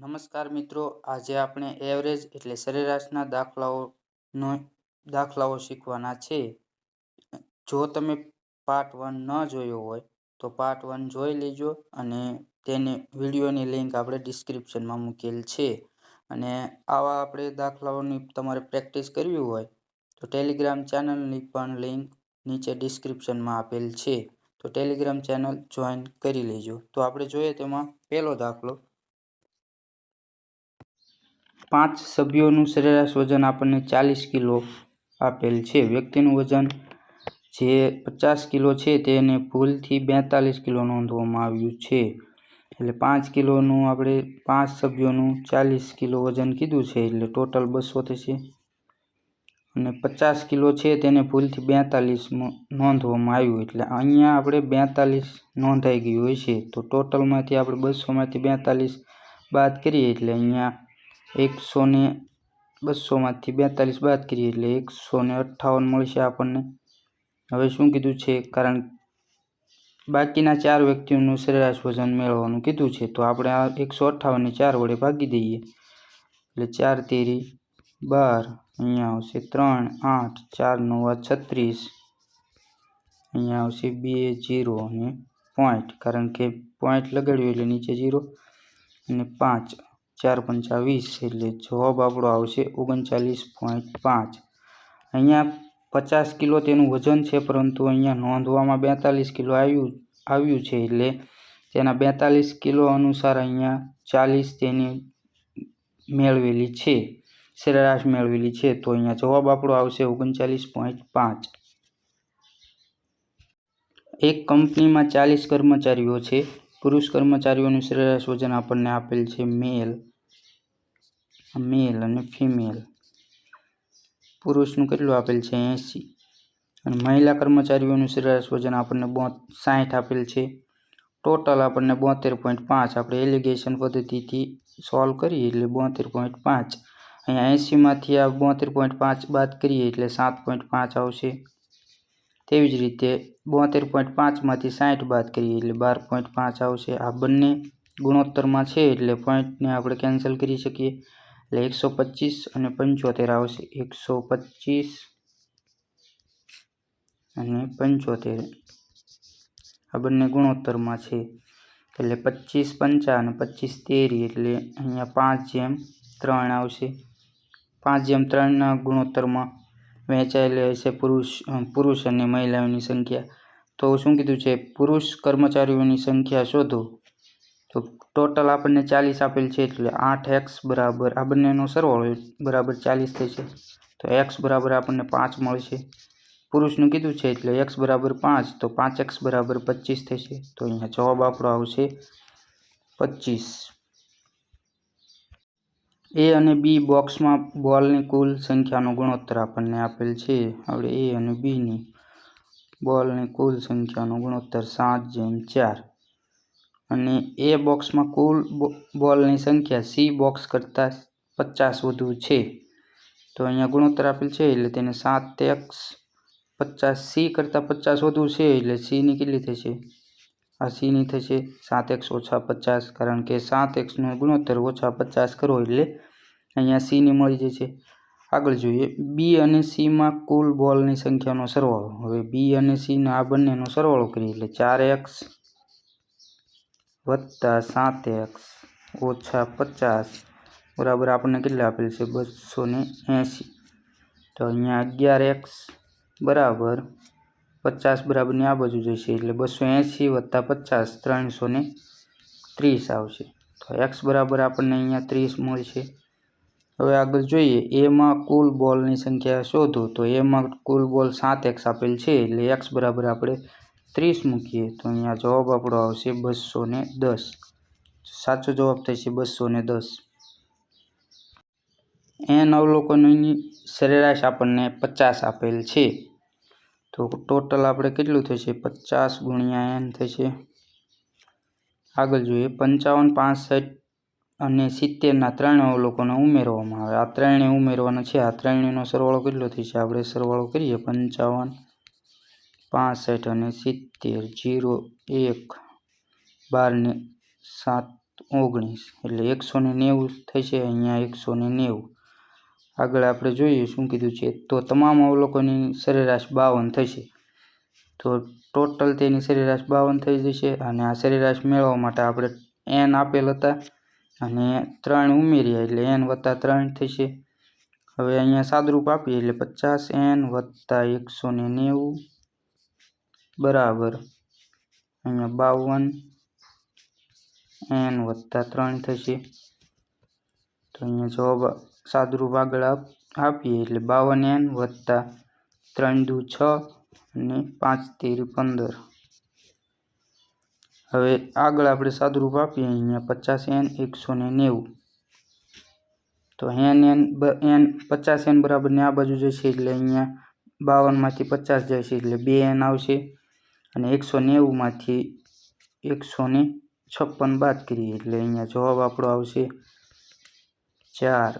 નમસ્કાર મિત્રો, આજે આપણે એવરેજ એટલે સરેરાશના દાખલાઓનો દાખલાઓ શીખવાના છે. જો તમે પાર્ટ વન ન જોયો હોય, તો પાર્ટ વન જોઈ લેજો અને તેને વિડીયોની લિંક આપણે ડિસ્ક્રિપ્શનમાં મૂકેલ છે. અને આવા આપણે દાખલાઓની તમારે પ્રેક્ટિસ કરવી હોય, તો ટેલિગ્રામ ચેનલની પણ લિંક નીચે ડિસ્ક્રિપ્શનમાં આપેલ છે. તો ટેલિગ્રામ ચેનલ જોઈન કરી લેજો. તો આપણે જોઈએ તેમાં પહેલો દાખલો પાંચ સભ્યોનું સરેરાશ વજન આપણને ચાલીસ કિલો આપેલ છે. વ્યક્તિનું વજન જે પચાસ કિલો છે તેને ભૂલથી બેતાલીસ કિલો નોંધવામાં આવ્યું છે. એટલે પાંચ કિલોનું આપણે પાંચ સભ્યોનું ચાલીસ કિલો વજન કીધું છે, એટલે ટોટલ બસો થશે. અને પચાસ કિલો છે તેને ભૂલથી બેતાલીસ નોંધવામાં આવ્યું. એટલે અહીંયા આપણે બેતાલીસ નોંધાઈ ગયું હોય છે. તો ટોટલમાંથી આપણે બસોમાંથી બેતાલીસ બાદ કરીએ, એટલે અહીંયા એકસો ને બસોમાંથી બેતાલીસ બાદ કરીએ એટલે એકસો ને અઠ્ઠાવન મળશે આપણને. હવે શું કીધું છે? કારણ બાકીના ચાર વ્યક્તિઓનું સરેરાશ વજન મેળવવાનું કીધું છે, તો આપણે આ એકસો અઠ્ઠાવનને ચાર વડે ભાગી દઈએ. એટલે ચાર તેરી બાર અહીંયા આવશે ત્રણ, આઠ, ચાર, નવ છત્રીસ. અહીંયા આવશે બે, જીરો અને પોઈન્ટ. કારણ કે પોઈન્ટ લગાડ્યું એટલે નીચે જીરો અને પાંચ. ચાર પંચા વીસ એટલે જવાબ આપણો આવશે ઓગણચાલીસ પોઈન્ટ પાંચ. અહીંયા પચાસ કિલો તેનું વજન છે, પરંતુ અહીંયા નોંધવામાં બેતાલીસ કિલો આવ્યું આવ્યું છે એટલે તેના બેતાલીસ કિલો અનુસાર અહીંયા ચાલીસ તેની મેળવેલી છે, સરેરાશ મેળવેલી છે. તો અહીંયા જવાબ આપણો આવશે ઓગણચાલીસ પોઈન્ટ પાંચ. એક કંપનીમાં ચાલીસ કર્મચારીઓ છે પુરુષ કર્મચારીઓનું સરેરાશ વજન આપણને આપેલ છે મેલ મેલ અને ફિમેલ પુરુષનું કેટલું આપેલ છે? એંસી અને મહિલા કર્મચારીઓનું સરેરાશ વજન આપણને બો સાઠ આપેલ છે. ટોટલ આપણને બોતેર પોઈન્ટ પાંચ. આપણે એલિગેશન પદ્ધતિથી સોલ્વ કરીએ એટલે બોતેર પોઈન્ટ પાંચ. અહીંયા એંસીમાંથી આ બોતેર પોઈન્ટ પાંચ બાદ કરીએ એટલે સાત પોઈન્ટ પાંચ આવશે. તેવી જ રીતે બોતેર પોઈન્ટ પાંચમાંથી સાઠ બાદ કરીએ એટલે બાર પોઈન્ટ પાંચ આવશે. આ બંને ગુણોત્તરમાં છે એટલે પોઈન્ટને આપણે કેન્સલ કરી શકીએ. એટલે એકસો પચીસ અને પંચોતેર આવશે. એકસો પચીસ અને પંચોતેર. આ બંને ગુણોત્તરમાં છે. એટલે પચીસ પંચા અને પચીસ તેરી એટલે અહીંયા પાંચ જેમ ત્રણ આવશે. પાંચ જેમ ત્રણના ગુણોત્તરમાં વહેંચાયેલી હશે પુરુષ પુરુષ અને મહિલાઓની સંખ્યા. તો શું કીધું છે? પુરુષ કર્મચારીઓની સંખ્યા શોધો. તો ટોટલ આપણને ચાલીસ આપેલ છે એટલે આઠ એક્સ બરાબર, આ બંનેનો સરવાળો બરાબર ચાલીસ થશે તો એક્સ બરાબર આપણને પાંચ મળશે. પુરુષનું કીધું છે એટલે એક્સ બરાબર પાંચ, તો પાંચ એક્સ બરાબર પચીસ થશે તો અહીંયા જવાબ આપણો આવશે પચીસ. એ અને બી બોક્સમાં બોલની કુલ સંખ્યાનો ગુણોત્તર આપણને આપેલ છે. હવે એ અને બીની બોલની કુલ સંખ્યાનો ગુણોત્તર સાત જેમ ચાર. અને એ બોક્સમાં કુલ બોલની સંખ્યા સી બોક્સ કરતાં પચાસ વધુ છે. તો અહીંયા ગુણોત્તર આપેલ છે, એટલે તેને સાત એક્સ પચાસ સી કરતાં પચાસ વધુ છે, એટલે સીની કેટલી થશે આ સીની થશે સાત એક્સ ઓછા પચાસ, કારણ કે સાત એક્સનો ગુણોત્તર ઓછા પચાસ કરો, એટલે અહીંયા સીની મળી જશે આગળ જોઈએ. બી અને સીમાં કુલ બોલની સંખ્યાનો સરવાળો. હવે બી અને સીના આ બંનેનો સરવાળો કરીએ એટલે ચાર એક્સ વત્તા સાત એક્સ ઓછા પચાસ બરાબર આપણને કેટલા આપેલ છે? બસો ને એંસી તો અહીંયા અગિયાર એક્સ બરાબર પચાસ બરાબરની આ બાજુ જશે એટલે બસો એંસી વત્તા પચાસ ત્રણસો ત્રીસ આવશે. તો એક્સ બરાબર આપણને અહીંયા ત્રીસ મળશે. હવે આગળ જોઈએ, એમાં કુલ બોલની સંખ્યા શોધો. તો એમાં કુલ બોલ સાત એક્સ આપેલ છે, એટલે એક્સ બરાબર આપણે ત્રીસ મૂકીએ. તો અહીંયા જવાબ આપણો આવશે બસો ને દસ. સાચો જવાબ થશે બસો ને દસ. એન અવલોકનોની સરેરાશ આપણને પચાસ આપેલ છે. તો ટોટલ આપણે કેટલું થશે? પચાસ ગુણ્યા એન થશે. આગળ જોઈએ, પંચાવન, પાસઠ અને સિત્તેરના ત્રણ અવલોકનો ઉમેરવામાં આવે. આ ત્રણે ઉમેરવાના છે. આ ત્રણેયનો સરવાળો કેટલો થશે? આપણે સરવાળો કરીએ. પંચાવન, પાસઠ અને સિત્તેર. જીરો, એક, બાર ને સાત, ઓગણીસ. એટલે એકસો ને નેવું થશે. અહીંયા એકસો ને નેવું. આગળ આપણે જોઈએ શું કીધું છે. તો તમામ અવલોકનની સરેરાશ બાવન થશે. તો ટોટલ તેની સરેરાશ બાવન થઈ જશે અને આ સરેરાશ મેળવવા માટે આપણે એન આપેલ હતા. અને ત્રણ ઉમેર્યા એટલે એન વત્તા ત્રણ થશે. હવે અહીંયા સાદરૂપ આપીએ એટલે પચાસ, એન વત્તા એકસો ને નેવું. બરાબર. અહીંયા બાવન, એન વત્તા ત્રણ થશે. તો અહીંયા જવાબ સાદરૂપ આગળ આપીએ એટલે બાવન, એન વત્તા ત્રણ દુ છ અને પાંચ તેર પંદર. હવે આગળ આપણે સાદુરૂપ આપીએ, અહીંયા પચાસ એન, એકસો ને નેવું. તો એન એન એન, પચાસ એન બરાબર ને આ બાજુ જશે એટલે અહીંયા બાવનમાંથી પચાસ જશે એટલે બે એન આવશે. અને એકસો નેવુંમાંથી એકસો ને છપ્પન બાદ કરીએ એટલે અહીંયા જવાબ આપણો આવશે ચાર,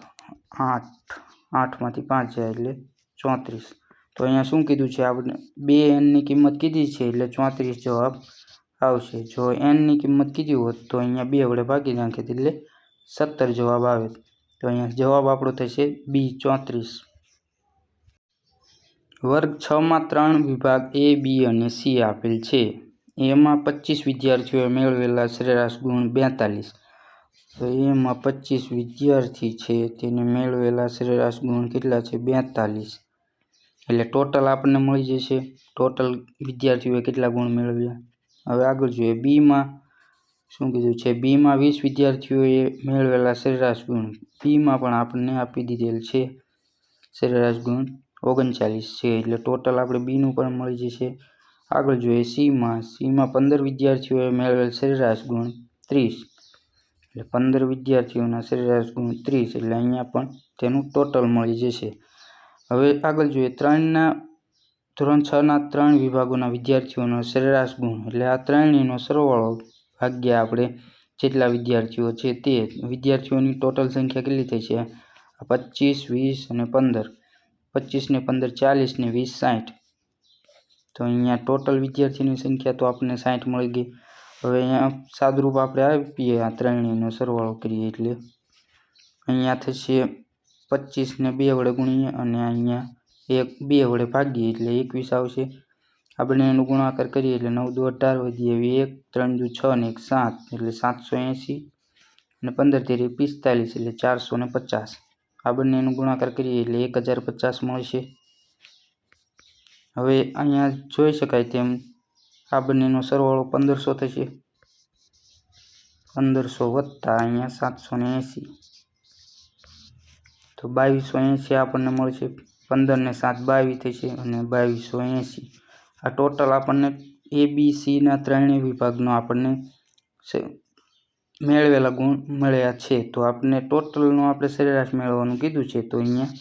આઠ, આઠમાંથી પાંચ જાય એટલે ચોત્રીસ. તો અહીંયા શું કીધું છે? આપણે બે એનની કિંમત કીધી છે એટલે ચોત્રીસ જવાબ આવશે. જો એનની કિંમત કીધી હોત તો અહીંયા બે વડે ભાગી નાખીએ એટલે સત્તર જવાબ આવે. તો અહીંયા જવાબ આપણો થશે બી ચોત્રીસ. વર્ગ છમાં ત્રણ વિભાગ એ, બી અને સી આપેલ છે. એમાં પચીસ વિદ્યાર્થીઓએ મેળવેલા સરેરાશ ગુણ બેતાલીસ. તો એમાં પચીસ વિદ્યાર્થી છે તેને મેળવેલા સરેરાશ ગુણ કેટલા છે? બેતાલીસ. એટલે ટોટલ આપણને મળી જશે. ટોટલ વિદ્યાર્થીઓએ કેટલા ગુણ મેળવ્યા? હવે આગળ જોઈએ. બીમાં શું કીધું છે? બીમાં વીસ વિદ્યાર્થીઓએ મેળવેલા સરેરાશ ગુણ. બીમાં પણ આપણને આપી દીધેલ છે સરેરાશ ગુણ ઓગણચાલીસ છે. એટલે ટોટલ આપણે બીનું પણ મળી જશે. આગળ જોઈએ સીમાં સીમાં પંદર વિદ્યાર્થીઓએ મેળવેલ સરેરાશ ગુણ ત્રીસ. એટલે પંદર વિદ્યાર્થીઓના સરેરાશ ગુણ ત્રીસ. એટલે અહીંયા પણ તેનું ટોટલ મળી જશે. હવે આગળ જોઈએ. ત્રણના ધોરણ છના ત્રણ વિભાગોના વિદ્યાર્થીઓનો સરેરાશ ગુણ. એટલે આ ત્રણેયનો સરવાળો ભાગ્યા આપણે જેટલા વિદ્યાર્થીઓ છે તે વિદ્યાર્થીઓની ટોટલ સંખ્યા કેટલી થઈ છે? પચીસ, વીસ અને પંદર. પચીસ ને પંદર, ચાલીસ ને વીસ, સાઠ. તો અહીંયા ટોટલ વિદ્યાર્થીની સંખ્યા તો આપણને સાઠ મળી ગઈ. હવે અહીંયા સાદરૂપ આપણે આપીએ આ ત્રણેયનો સરવાળો કરીએ એટલે. અહીંયા થશે પચીસને બે વડે ગુણીએ અને અહીંયા એક, બે વડે ભાગીએ એટલે એકવીસ આવશે. આપણે એનો ગુણાકાર કરીએ એટલે નવ દો અઢાર વધીએ એવી એક, ત્રણ દુ છ ને એક સાત, એટલે સાતસો એંસી અને પંદર તેરી પિસ્તાલીસ એટલે ચારસો ને પચાસ. આ બંનેનો ગુણાકાર કરીએ એટલે એક હજાર પચાસ મળશે. હવે અહીંયા જોઈ શકાય તેમ આ બંનેનો સરવાળો પંદરસો થશે. પંદરસો વત્તા અહીંયા સાતસો ને એંસી તો બાવીસો એંસી આપણને મળશે. પંદર ને સાત બાવીસ થશે અને બાવીસો એંસી આ ટોટલ આપણને એ બી સીના ત્રણેય વિભાગનો આપણને મેળવેલા ગુણ મળ્યા છે. તો આપણે ટોટલનું આપણે સરેરાશ મેળવવાનું કીધું છે, તો અહીંયા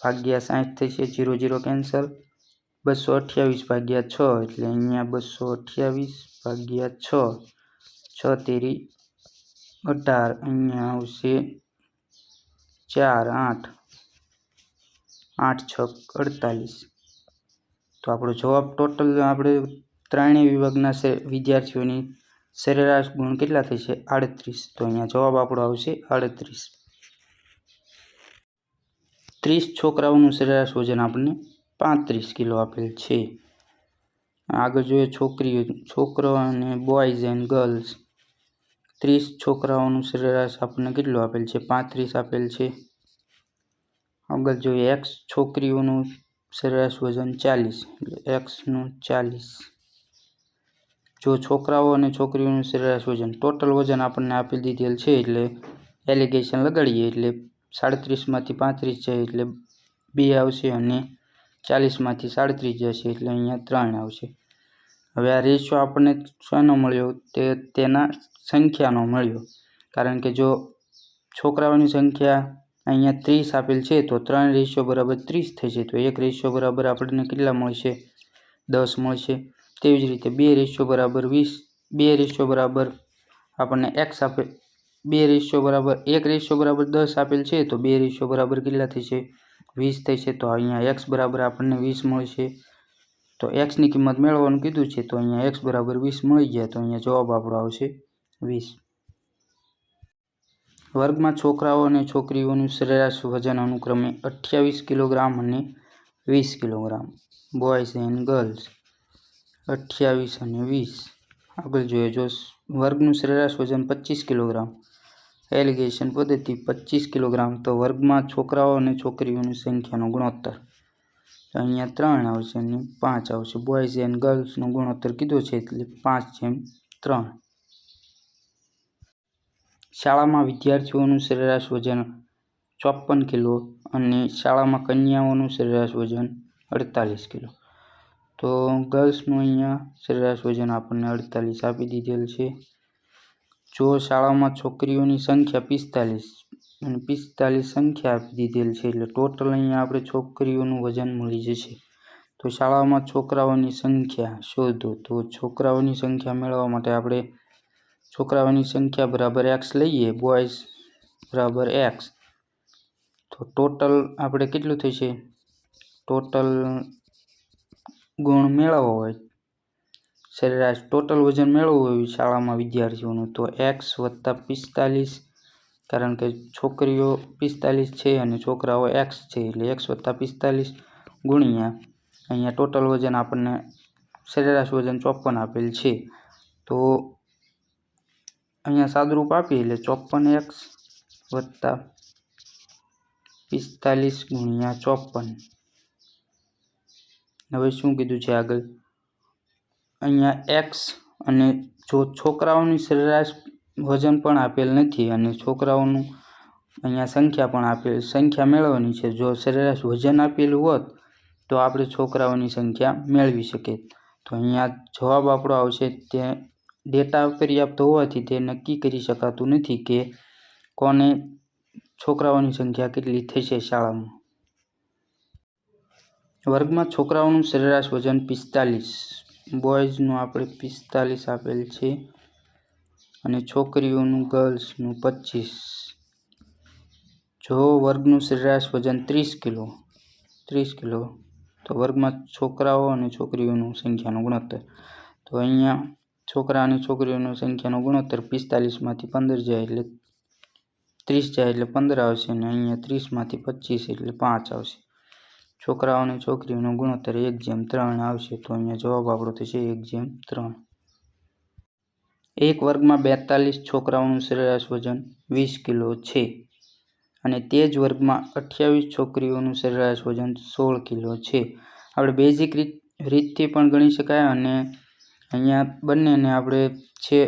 ભાગ્યા સાઠ થશે જીરો જીરો કેન્સલ બસો અઠ્યાવીસ ભાગ્યા છ, એટલે અહીંયા બસો અઠ્યાવીસ ભાગ્યા છ. છ તેરી અઢાર, અહીંયા આવશે ચાર, આઠ. આઠ, છ, અડતાલીસ. તો આપણો જવાબ ટોટલ આપણે ત્રણેય વિભાગના વિદ્યાર્થીઓની સરેરાશ ગુણ કેટલા થશે આડત્રીસ. તો અહીંયા જવાબ આપણો આવશે આડત્રીસ. ત્રીસ છોકરાઓનું સરેરાશ વજન આપણને પાંત્રીસ કિલો આપેલ છે. આગળ જોઈએ છોકરીઓ, છોકરો અને બોયઝ એન્ડ ગર્લ્સ ત્રીસ છોકરાઓનું સરેરાશ આપણને કેટલું આપેલ છે? પાંત્રીસ આપેલ છે. આગળ જોઈએ. એક્સ છોકરીઓનું સરેરાશ વજન ચાલીસ, એટલે એક્સનું ચાલીસ. જો છોકરાઓ અને છોકરીઓનું સરેરાશ વજન ટોટલ વજન આપણને આપી દીધેલ છે, એટલે એલિગેશન લગાડીએ, એટલે સાડત્રીસમાંથી પાંત્રીસ જાય, એટલે બે આવશે અને ચાલીસમાંથી સાડત્રીસ જશે, એટલે અહીંયા ત્રણ આવશે. હવે આ રેશિયો આપણને શાનો મળ્યો? તે તેના સંખ્યાનો મળ્યો. કારણ કે જો છોકરાઓની સંખ્યા અહીંયા ત્રીસ આપેલ છે, તો ત્રણ રેશિયો બરાબર ત્રીસ થશે તો એક રેશિયો બરાબર આપણને કેટલા મળશે? દસ મળશે. તેવી જ રીતે બે રેશિયો બરાબર વીસ, બે રેશિયો બરાબર આપણને એક્સ આપે, બે રેશિયો બરાબર એક રેશિયો બરાબર દસ આપેલ છે, તો બે રેશિયો બરાબર કેટલા થશે વીસ થશે તો અહીંયા એક્સ બરાબર આપણને વીસ મળશે. તો એક્સની કિંમત મેળવવાનું કીધું છે, તો અહીંયા એક્સ બરાબર વીસ મળી જાય. તો અહીંયા જવાબ આપણો આવશે વીસ. વર્ગમાં છોકરાઓ અને છોકરીઓનું સરેરાશ વજન અનુક્રમે અઠ્યાવીસ કિલોગ્રામ અને વીસ કિલોગ્રામ. બોયઝ એન્ડ ગર્લ્સ અઠ્યાવીસ અને વીસ. આગળ જોઈએ, જો વર્ગનું સરેરાશ વજન પચીસ કિલોગ્રામ એલિગેશન પદ્ધતિ પચીસ કિલોગ્રામ, તો વર્ગમાં છોકરાઓ અને છોકરીઓની સંખ્યાનો ગુણોત્તર. અહીંયા ત્રણ આવશે અને પાંચ આવશે. બોયઝ એન્ડ ગર્લ્સનો ગુણોત્તર કીધો છે એટલે પાંચ જેમ ત્રણ. શાળામાં વિદ્યાર્થીઓનું સરેરાશ વજન ચોપન કિલો અને શાળામાં કન્યાઓનું સરેરાશ વજન અડતાલીસ કિલો. તો ગર્લ્સનું અહીંયા સરેરાશ વજન આપણને અડતાલીસ આપી દીધેલ છે. જો શાળામાં છોકરીઓની સંખ્યા પિસ્તાલીસ અને પિસ્તાલીસ સંખ્યા આપી દીધેલ છે, એટલે ટોટલ અહીંયા આપણે છોકરીઓનું વજન મળી જશે. તો શાળામાં છોકરાઓની સંખ્યા શોધો. તો છોકરાઓની સંખ્યા મેળવવા માટે આપણે છોકરાઓની સંખ્યા બરાબર એક્સ લઈએ બોયઝ બરાબર એક્સ તો ટોટલ આપણે કેટલું થશે? ટોટલ ગુણ મેળવવો હોય. સરેરાશ ટોટલ વજન મેળવવું હોય શાળામાં વિદ્યાર્થીઓનું, તો એક્સ વત્તા પિસ્તાલીસ, કારણ કે છોકરીઓ પિસ્તાલીસ છે અને છોકરાઓ એક્સ છે, એટલે એક્સ વત્તા પિસ્તાલીસ ગુણ્યા. અહીંયા ટોટલ વજન આપણને સરેરાશ વજન ચોપન આપેલ છે. તો અહીંયા સાદુરૂપ આપીએ એટલે ચોપન એક્સ વત્તા પિસ્તાલીસ ગુણ્યા ચોપન. હવે શું કીધું છે આગળ? અહીંયા એક્સ અને જો છોકરાઓની સરેરાશ વજન પણ આપેલ નથી અને છોકરાઓનું અહીંયા સંખ્યા પણ આપેલ, સંખ્યા મેળવવાની છે, જો સરેરાશ વજન આપેલું હોત તો આપણે છોકરાઓની સંખ્યા મેળવી શકીએ. તો અહીંયા જવાબ આપણો આવશે તે ડેટા પર્યાપ્ત હોવાથી તે નક્કી કરી શકાતું નથી કે કોને છોકરાઓની સંખ્યા કેટલી થશે શાળામાં. વર્ગમાં છોકરાઓનું સરેરાશ વજન પિસ્તાલીસ, બોયઝનું આપણે પિસ્તાલીસ આપેલ છે અને છોકરીઓનું ગર્લ્સનું પચીસ જો વર્ગનું સરેરાશ વજન ત્રીસ કિલો ત્રીસ કિલો, તો વર્ગમાં છોકરાઓ અને છોકરીઓનું સંખ્યાનું ગુણોત્તર. તો અહીંયા છોકરા અને છોકરીઓની સંખ્યાનો ગુણોત્તર પિસ્તાલીસમાંથી પંદર જાય એટલે ત્રીસ જાય એટલે પંદર આવશે અને અહીંયા ત્રીસમાંથી પચીસ એટલે પાંચ આવશે. છોકરાઓ અને છોકરીઓનો ગુણોત્તર એક જેમ ત્રણ આવશે તો અહીંયા જવાબ આપણો થશે એક જેમ ત્રણ. એક વર્ગમાં બેતાલીસ છોકરાઓનું સરેરાશ વજન વીસ કિલો છે અને તે જ વર્ગમાં અઠ્યાવીસ છોકરીઓનું સરેરાશ વજન સોળ કિલો છે. આપણે બેઝિક રીત રીતથી પણ ગણી શકાય અને અહીંયા બંનેને આપણે છે,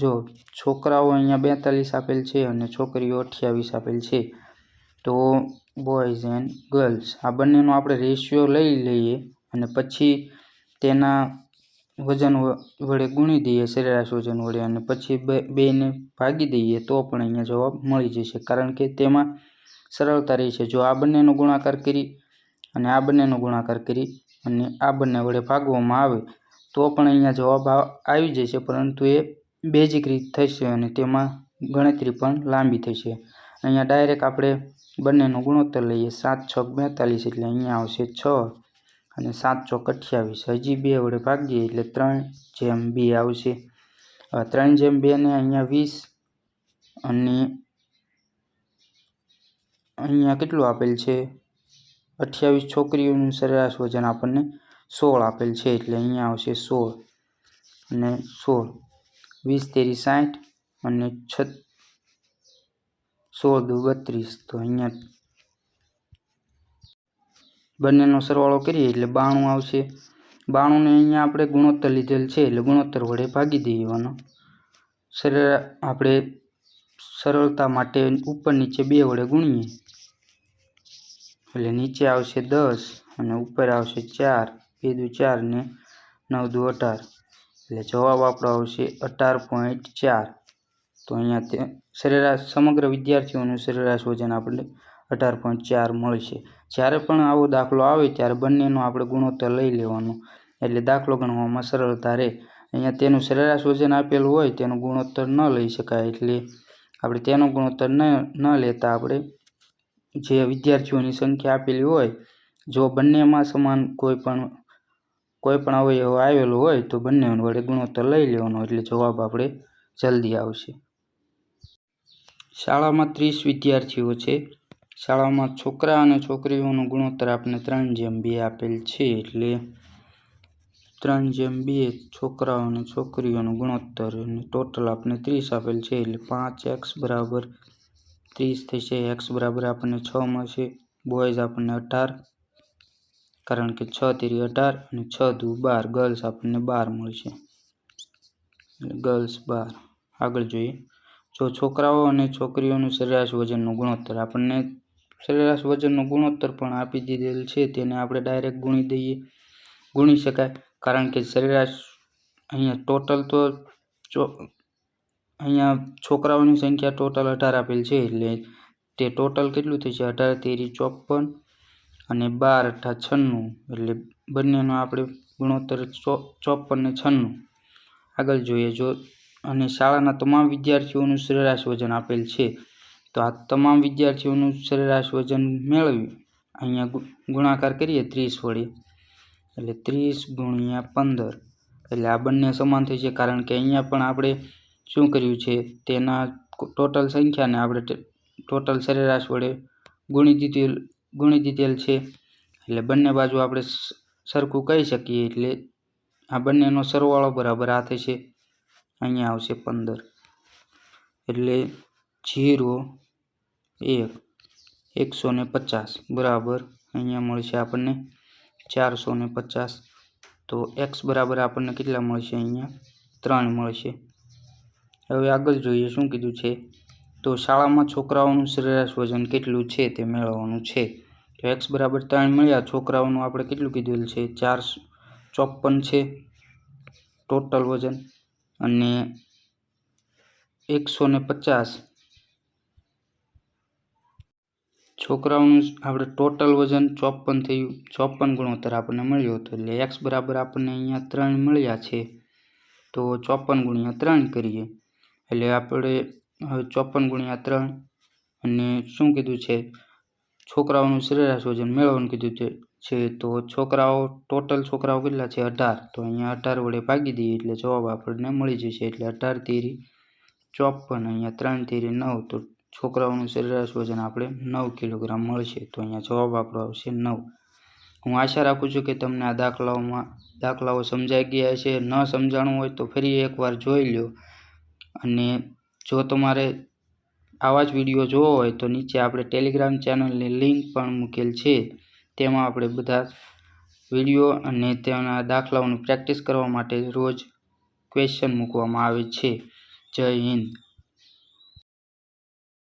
જો છોકરાઓ અહીંયા બેતાલીસ આપેલ છે અને છોકરીઓ અઠ્યાવીસ આપેલ છે. તો બોયઝ એન્ડ ગર્લ્સ આ બંનેનો આપણે રેશિયો લઈ લઈએ અને પછી તેના વજન વડે ગુણી દઈએ, સરેરાશ વજન વડે અને પછી બે, બેને ભાગી દઈએ તો પણ અહીંયા જવાબ મળી જશે. કારણ કે તેમાં સરળતા રહેશે જો આ બંનેનો ગુણાકાર કરી અને આ બંનેનો ગુણાકાર કરી અને આ બંને વડે ભાગવામાં આવે તો પણ અહીંયા જવાબ આવી જશે પરંતુ એ બેઝિક રીત થશે અને તેમાં ગણતરી પણ લાંબી થશે અહીંયા ડાયરેક્ટ આપણે બંનેનો ગુણોત્તર લઈએ. સાત, છ, બેતાલીસ એટલે અહીંયા આવશે છ અને સાત, ચોક અઠ્યાવીસ. હજી બે વડે ભાગીએ એટલે ત્રણ જેમ બે આવશે. ત્રણ જેમ બેને અહીંયા વીસ અને અહીંયા કેટલું આપેલ છે? અઠ્યાવીસ છોકરીઓનું સરેરાશ વજન આપણને સોળ આપેલ છે એટલે અહીંયા આવશે સોળ અને સોળ. વીસ, તેરી, સાઠ અને છ, સોળ દુ બત્રીસ. તો અહીંયા બંનેનો સરવાળો કરીએ એટલે બાણું આવશે. બાણુંને અહીંયા આપણે ગુણોત્તર લીધેલ છે એટલે ગુણોત્તર વડે ભાગી દેવાનો સરળ આપણે સરળતા માટે ઉપર નીચે બે વડે ગુણીએ. એટલે નીચે આવશે દસ અને ઉપર આવશે ચાર. બે દુ ચાર ને નવ દુ અઢાર. એટલે જવાબ આપણો આવશે અઢાર પોઈન્ટ ચાર. તો અહીંયા તે સરેરાશ, સમગ્ર વિદ્યાર્થીઓનું સરેરાશ વજન આપણે અઢાર પોઈન્ટ ચાર મળશે. જ્યારે પણ આવો દાખલો આવે ત્યારે બંનેનો આપણે ગુણોત્તર લઈ લેવાનો. એટલે દાખલો ગણવામાં સરળતા રહે. અહીંયા તેનું સરેરાશ વજન આપેલું હોય તેનું ગુણોત્તર ન લઈ શકાય. એટલે આપણે તેનો ગુણોત્તર ન ન લેતા આપણે જે વિદ્યાર્થીઓની સંખ્યા આપેલી હોય, જો બંનેમાં સમાન કોઈ પણ કોઈ પણ અવયવ આવેલો હોય તો બંને વડે ગુણોત્તર લઈ લેવાનો એટલે જવાબ આપણે જલ્દી આવશે. શાળામાં ત્રીસ વિદ્યાર્થીઓ છે. શાળામાં છોકરા અને છોકરીઓનો ગુણોત્તર આપણે ત્રણ જેમ બે આપેલ છે એટલે ત્રણ જેમ બે છોકરાઓ અને છોકરીઓનો ગુણોત્તર ટોટલ આપણે ત્રીસ આપેલ છે એટલે પાંચ એક્સ બરાબર ત્રીસ થશે. એક્સ બરાબર આપણને છ મળશે. બોયઝ આપણને અઢાર. કારણ કે છ તેરી અઢાર અને છ દુ બાર. ગર્લ્સ આપણને બાર મળશે. ગર્લ્સ બાર. આગળ જોઈએ. જો છોકરાઓ અને છોકરીઓનું સરેરાશ વજનનું ગુણોત્તર આપણને સરેરાશ વજનનું ગુણોત્તર પણ આપી દીધેલ છે, તેને આપણે ડાયરેક્ટ ગુણી દઈએ. ગુણી શકાય. કારણ કે સરેરાશ અહીંયા ટોટલ તો અહીંયા છોકરાઓની સંખ્યા ટોટલ અઢાર આપેલ છે, એટલે તે ટોટલ કેટલું થશે? અઢાર તેરી ચોપન અને બાર અઠા છન્નું, એટલે બંનેનો આપણે ગુણોત્તર ચોપન ને છન્નું. આગળ જોઈએ, જો, અને શાળાના તમામ વિદ્યાર્થીઓનું સરેરાશ વજન આપેલ છે, તો આ તમામ વિદ્યાર્થીઓનું સરેરાશ વજન મેળવી અહીંયા ગુણાકાર કરીએ, ત્રીસ વડે. એટલે ત્રીસ ગુણ્યા પંદર. એટલે આ બંને સમાન થઈ છે, કારણ કે અહીંયા પણ આપણે શું કર્યું છે, તેના ટોટલ સંખ્યાને આપણે ટોટલ સરેરાશ વડે ગુણી દીધેલ ગુણી દીધેલ છે. એટલે બંને બાજુ આપણે સરખું કહી શકીએ. એટલે આ બંનેનો સરવાળો બરાબર આ થશે. અહીંયા આવશે પંદર. એટલે જીરો એક, એકસો ને પચાસ. બરાબર. અહીંયા મળશે આપણને ચારસો ને પચાસ. તો એક્સ બરાબર આપણને કેટલા મળશે અહીંયા? ત્રણ મળશે. હવે આગળ જોઈએ શું કીધું છે. તો શાળામાં છોકરાઓનું સરેરાશ વજન કેટલું છે તે મેળવવાનું છે? તો એક્સ બરાબર ત્રણ મળ્યા. છોકરાઓનું આપણે કેટલું કીધું છે? ચાર ચોપન છે ટોટલ વજન. અને એકસો ને પચાસ. છોકરાઓનું આપણે ટોટલ વજન ચોપન થયું. ચોપન ગુણોત્તર આપણને મળ્યો હતો. એટલે એક્સ બરાબર આપણને અહીંયા ત્રણ મળ્યા છે. તો ચોપન ગુણ્યા ત્રણ કરીએ. એટલે આપણે હવે ચોપન ગુણ્યા ત્રણ. અને શું કીધું છે? છોકરાઓનું સરેરાશ વજન મેળવવાનું કીધું છે. તો છોકરાઓ ટોટલ છોકરાઓ કેટલા છે? અઢાર. તો અહીંયા અઢાર વડે ભાગી દઈએ એટલે જવાબ આપણને મળી જશે. એટલે અઢાર તેરી ચોપન, અહીંયા ત્રણ તેરી નવ. તો છોકરાઓનું સરેરાશ વજન આપણે નવ કિલોગ્રામ મળશે. તો અહીંયા જવાબ આપણો આવશે નવ. હું આશા રાખું છું કે તમને આ દાખલાઓમાં, દાખલાઓ સમજાઈ ગયા છે ન સમજાણું હોય તો ફરી એકવાર જોઈ લો અને જો તમારે આવા જ વીડિયો જોવો હોય તો નીચે આપણે ટેલિગ્રામ ચેનલની લિંક પણ મૂકેલ છે. તેમાં આપણે બધા વીડિયો અને તેના દાખલાઓની પ્રેક્ટિસ કરવા માટે રોજ ક્વેશ્ચન મૂકવામાં આવે છે. જય હિન્દ.